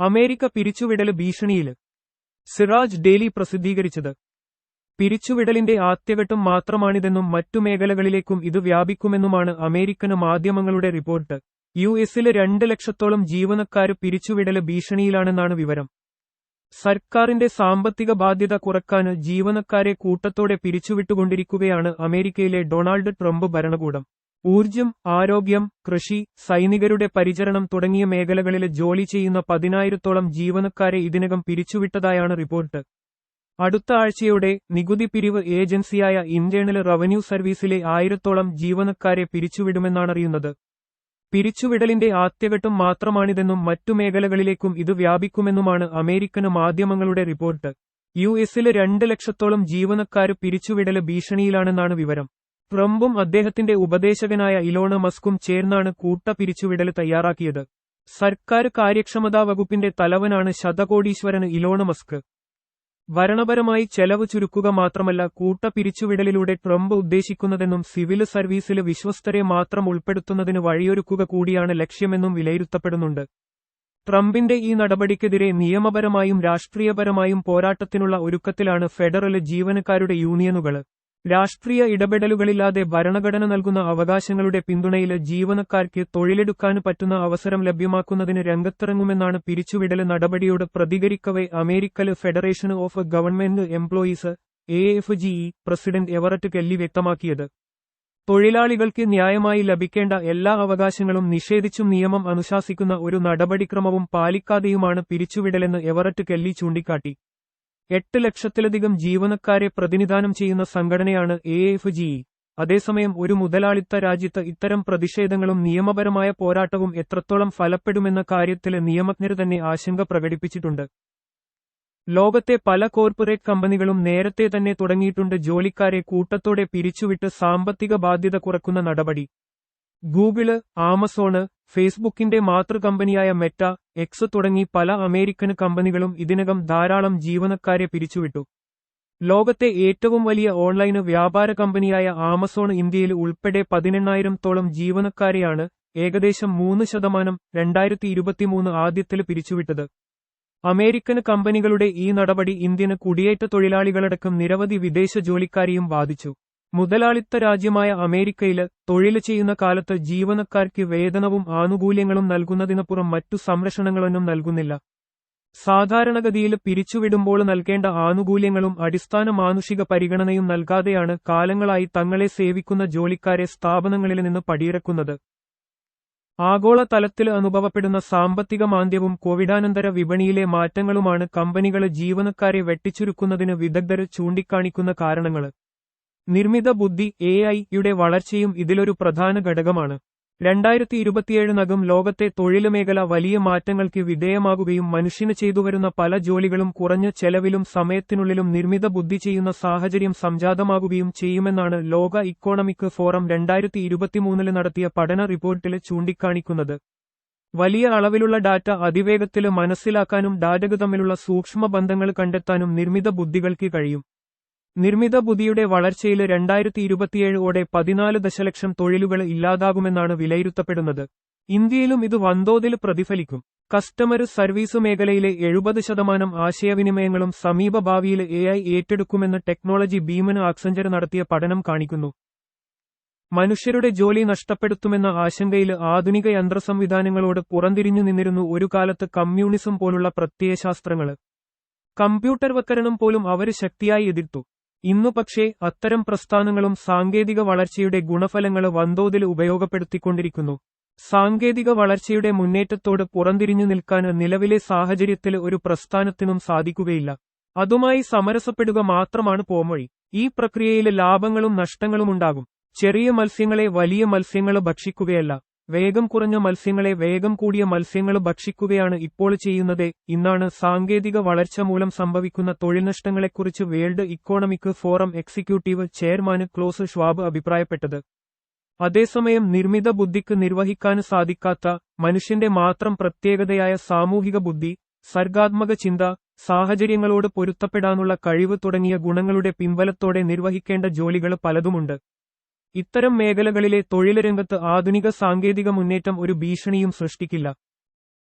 America പിരിച്ചുവിടൽ ഭീഷണിയിൽ Siraj daily പ്രസിദ്ധീകരിച്ചത്. പിരിച്ചുവിടലിന്റെ ആദ്യഘട്ടം മാത്രമാണിതെന്നും മറ്റു മേഖലകളിലേക്കും ഇത് വ്യാപിക്കുമെന്നുമാണ് അമേരിക്കന് മാധ്യമങ്ങളുടെ റിപ്പോർട്ട്. യു എസിലെ രണ്ട് ലക്ഷത്തോളം ജീവനക്കാര് പിരിച്ചുവിടൽ ഭീഷണിയിലാണെന്നാണ് വിവരം. സർക്കാരിന്റെ സാമ്പത്തിക ബാധ്യത കുറക്കാന് ജീവനക്കാരെ കൂട്ടത്തോടെ പിരിച്ചുവിട്ടുകൊണ്ടിരിക്കുകയാണ് അമേരിക്കയിലെ ഡൊണാൾഡ് ട്രംപ് ഭരണകൂടം. ഊർജം ആരോഗ്യം കൃഷി സൈനികരുടെ പരിചരണം തുടങ്ങിയ മേഖലകളിലെ ജോലി ചെയ്യുന്ന പതിനായിരത്തോളം ജീവനക്കാരെ ഇതിനകം പിരിച്ചുവിട്ടതായാണ് റിപ്പോർട്ട്. അടുത്ത ആഴ്ചയോടെ നികുതി പിരിവ് ഏജൻസിയായ ഇന്റേണൽ റവന്യൂ സർവീസിലെ ആയിരത്തോളം ജീവനക്കാരെ പിരിച്ചുവിടുമെന്നാണ് അറിയുന്നത് പിരിച്ചുവിടലിന്റെ ആദ്യഘട്ടം മാത്രമാണിതെന്നും മറ്റു മേഖലകളിലേക്കും ഇത് വ്യാപിക്കുമെന്നുമാണ് അമേരിക്കൻ മാധ്യമങ്ങളുടെ റിപ്പോർട്ട്. യു എസിലെ രണ്ട് ലക്ഷത്തോളം ജീവനക്കാർ പിരിച്ചുവിടൽ ഭീഷണിയിലാണെന്നാണ് വിവരം. ട്രംപും അദ്ദേഹത്തിന്റെ ഉപദേശകനായ ഇലോണ മസ്കും ചേർന്നാണ് കൂട്ട പിരിച്ചുവിടൽ തയ്യാറാക്കിയത്. സർക്കാർ കാര്യക്ഷമതാ വകുപ്പിന്റെ തലവനാണ് ശതകോടീശ്വരന് ഇലോണ മസ്ക്. ഭരണപരമായി ചെലവ് ചുരുക്കുക മാത്രമല്ല കൂട്ട പിരിച്ചുവിടലിലൂടെ ട്രംപ് ഉദ്ദേശിക്കുന്നതെന്നും സിവിൽ സർവീസിൽ വിശ്വസ്തരെ മാത്രം ഉൾപ്പെടുത്തുന്നതിന് വഴിയൊരുക്കുക കൂടിയാണ് ലക്ഷ്യമെന്നും വിലയിരുത്തപ്പെടുന്നുണ്ട്. ട്രംപിന്റെ ഈ നടപടിക്കെതിരെ നിയമപരമായും രാഷ്ട്രീയപരമായും പോരാട്ടത്തിനുള്ള ഒരുക്കത്തിലാണ് ഫെഡറൽ ജീവനക്കാരുടെ യൂണിയനുകൾ. രാഷ്ട്രീയ ഇടപെടലുകളില്ലാതെ ഭരണഘടന നൽകുന്ന അവകാശങ്ങളുടെ പിന്തുണയിൽ ജീവനക്കാർക്ക് തൊഴിലെടുക്കാൻ പറ്റുന്ന അവസരം ലഭ്യമാക്കുന്നതിന് രംഗത്തിറങ്ങുമെന്നാണ് പിരിച്ചുവിടൽ നടപടിയോട് പ്രതികരിക്കവെ American federation of government employees A F GE president Everett Kelly വ്യക്തമാക്കിയത്. തൊഴിലാളികൾക്ക് ന്യായമായി ലഭിക്കേണ്ട എല്ലാ അവകാശങ്ങളും നിഷേധിച്ചും നിയമം അനുശാസിക്കുന്ന ഒരു നടപടിക്രമവും പാലിക്കാതെയുമാണ് പിരിച്ചുവിടലെന്ന് എവററ്റ് കെല്ലി ചൂണ്ടിക്കാട്ടി. എട്ട് ലക്ഷത്തിലധികം ജീവനക്കാരെ പ്രതിനിധാനം ചെയ്യുന്ന സംഘടനയാണ് എ എഫ് ജി അതേസമയം ഒരു മുതലാളിത്ത രാജ്യത്ത് ഇത്തരം പ്രതിഷേധങ്ങളും നിയമപരമായ പോരാട്ടവും എത്രത്തോളം ഫലപ്പെടുമെന്ന കാര്യത്തിൽ നിയമജ്ഞർ തന്നെ ആശങ്ക പ്രകടിപ്പിച്ചിട്ടുണ്ട്. ലോകത്തെ പല കോർപ്പറേറ്റ് കമ്പനികളും നേരത്തെ തന്നെ തുടങ്ങിയിട്ടുണ്ട് ജോലിക്കാരെ കൂട്ടത്തോടെ പിരിച്ചുവിട്ട് സാമ്പത്തിക ബാധ്യത കുറക്കുന്ന നടപടി. ഗൂഗിൾ ആമസോണ് ഫേസ്ബുക്കിന്റെ മാതൃകമ്പനിയായ മെറ്റ എക്സ് തുടങ്ങി പല അമേരിക്കൻ കമ്പനികളും ഇതിനകം ധാരാളം ജീവനക്കാരെ പിരിച്ചുവിട്ടു. ലോകത്തെ ഏറ്റവും വലിയ ഓൺലൈൻ വ്യാപാര കമ്പനിയായ ആമസോൺ ഇന്ത്യയിൽ ഉൾപ്പെടെ പതിനെണ്ണായിരത്തോളം ജീവനക്കാരെയാണ് ഏകദേശം മൂന്ന് ശതമാനം രണ്ടായിരത്തി ഇരുപത്തിമൂന്ന് ആദ്യത്തിൽ പിരിച്ചുവിട്ടത്. അമേരിക്കൻ കമ്പനികളുടെ ഈ നടപടി ഇന്ത്യന് കുടിയേറ്റ തൊഴിലാളികളടക്കം നിരവധി വിദേശ ജോലിക്കാരെയും ബാധിച്ചു. മുതലാളിത്ത രാജ്യമായ അമേരിക്കയിൽ തൊഴിൽ ചെയ്യുന്ന കാലത്ത് ജീവനക്കാർക്ക് വേതനവും ആനുകൂല്യങ്ങളും നൽകുന്നതിനപ്പുറം മറ്റു സംരക്ഷണങ്ങളൊന്നും നൽകുന്നില്ല. സാധാരണഗതിയിൽ പിരിച്ചുവിടുമ്പോൾ നൽകേണ്ട ആനുകൂല്യങ്ങളും അടിസ്ഥാന മാനുഷിക പരിഗണനയും നൽകാതെയാണ് കാലങ്ങളായി തങ്ങളെ സേവിക്കുന്ന ജോലിക്കാരെ സ്ഥാപനങ്ങളിൽ നിന്ന് പടിയിറക്കുന്നത്. ആഗോള തലത്തിൽ അനുഭവപ്പെടുന്ന സാമ്പത്തിക മാന്ദ്യവും കോവിഡാനന്തര വിപണിയിലെ മാറ്റങ്ങളുമാണ് കമ്പനികൾ ജീവനക്കാരെ വെട്ടിച്ചുരുക്കുന്നതിന് വിദഗ്ധർ ചൂണ്ടിക്കാണിക്കുന്ന കാരണങ്ങൾ നിർമ്മിത ബുദ്ധി എ ഐയുടെ വളർച്ചയും ഇതിലൊരു പ്രധാന ഘടകമാണ്. രണ്ടായിരത്തി ഇരുപത്തിയേഴിനകം ലോകത്തെ തൊഴിൽ മേഖല വലിയ മാറ്റങ്ങൾക്ക് വിധേയമാകുകയും മനുഷ്യന് ചെയ്തുവരുന്ന പല ജോലികളും കുറഞ്ഞ ചെലവിലും സമയത്തിനുള്ളിലും നിർമ്മിത ബുദ്ധി ചെയ്യുന്ന സാഹചര്യം സംജാതമാകുകയും ചെയ്യുമെന്നാണ് ലോക ഇക്കോണമിക് ഫോറം രണ്ടായിരത്തി ഇരുപത്തിമൂന്നിൽ നടത്തിയ പഠന റിപ്പോർട്ടിൽ ചൂണ്ടിക്കാണിക്കുന്നത്. വലിയ അളവിലുള്ള ഡാറ്റ അതിവേഗത്തിൽ മനസ്സിലാക്കാനും ഡാറ്റകൾ തമ്മിലുള്ള സൂക്ഷ്മ ബന്ധങ്ങൾ കണ്ടെത്താനും നിർമ്മിത ബുദ്ധികൾക്ക് കഴിയും. നിർമ്മിത ബുദ്ധിയുടെ വളർച്ചയിൽ രണ്ടായിരത്തി ഇരുപത്തിയേഴോടെ പതിനാല് ദശലക്ഷം തൊഴിലുകൾ ഇല്ലാതാകുമെന്നാണ് വിലയിരുത്തപ്പെടുന്നത്. ഇന്ത്യയിലും ഇത് വൻതോതിൽ പ്രതിഫലിക്കും. കസ്റ്റമർ സർവീസ് മേഖലയിലെ എഴുപത് ശതമാനം ആശയവിനിമയങ്ങളും സമീപ ഭാവിയിൽ എ ഐ ഏറ്റെടുക്കുമെന്ന് ടെക്നോളജി ഭീമന് ആക്സഞ്ചർ നടത്തിയ പഠനം കാണിക്കുന്നു. മനുഷ്യരുടെ ജോലി നഷ്ടപ്പെടുത്തുമെന്ന ആശങ്കയിൽ ആധുനിക യന്ത്രസംവിധാനങ്ങളോട് പുറംതിരിഞ്ഞു നിന്നിരുന്നു ഒരു കാലത്ത് കമ്മ്യൂണിസം പോലുള്ള പ്രത്യയശാസ്ത്രങ്ങൾ കമ്പ്യൂട്ടർവൽക്കരണം പോലും അവർ ശക്തിയായി എതിർത്തു. ഇന്നു പക്ഷേ അത്തരം പ്രസ്ഥാനങ്ങളും സാങ്കേതിക വളർച്ചയുടെ ഗുണഫലങ്ങൾ വൻതോതിൽ ഉപയോഗപ്പെടുത്തിക്കൊണ്ടിരിക്കുന്നു. സാങ്കേതിക വളർച്ചയുടെ മുന്നേറ്റത്തോട് പുറന്തിരിഞ്ഞു നിൽക്കാൻ നിലവിലെ സാഹചര്യത്തിൽ ഒരു പ്രസ്ഥാനത്തിനും സാധിക്കുകയില്ല. അതുമായി സമരസപ്പെടുക മാത്രമാണ് പോംവഴി. ഈ പ്രക്രിയയിൽ ലാഭങ്ങളും നഷ്ടങ്ങളും ഉണ്ടാകും ചെറിയ മത്സ്യങ്ങളെ വലിയ മത്സ്യങ്ങൾ ഭക്ഷിക്കുകയല്ല. വേഗം കുറഞ്ഞ മത്സ്യങ്ങളെ വേഗം കൂടിയ മത്സ്യങ്ങൾ ഭക്ഷിക്കുകയാണ് ഇപ്പോൾ ചെയ്യുന്നത്. ഇന്നാണ് സാങ്കേതിക വളർച്ച മൂലം സംഭവിക്കുന്ന തൊഴിൽ നഷ്ടങ്ങളെക്കുറിച്ച് World Economic Forum executive chairman Klaus Schwab അഭിപ്രായപ്പെട്ടത്. അതേസമയം നിർമ്മിത ബുദ്ധിക്ക് നിർവഹിക്കാൻ സാധിക്കാത്ത മനുഷ്യന്റെ മാത്രം പ്രത്യേകതയായ സാമൂഹിക ബുദ്ധി സർഗാത്മക ചിന്ത സാഹചര്യങ്ങളോട് പൊരുത്തപ്പെടാനുള്ള കഴിവ് തുടങ്ങിയ ഗുണങ്ങളുടെ പിൻബലത്തോടെ നിർവഹിക്കേണ്ട ജോലികൾ പലതുമുണ്ട്. ഇത്തരം മേഖലകളിലെ തൊഴിലരംഗത്ത് ആധുനിക സാങ്കേതിക മുന്നേറ്റം ഒരു ഭീഷണിയും സൃഷ്ടിക്കില്ല.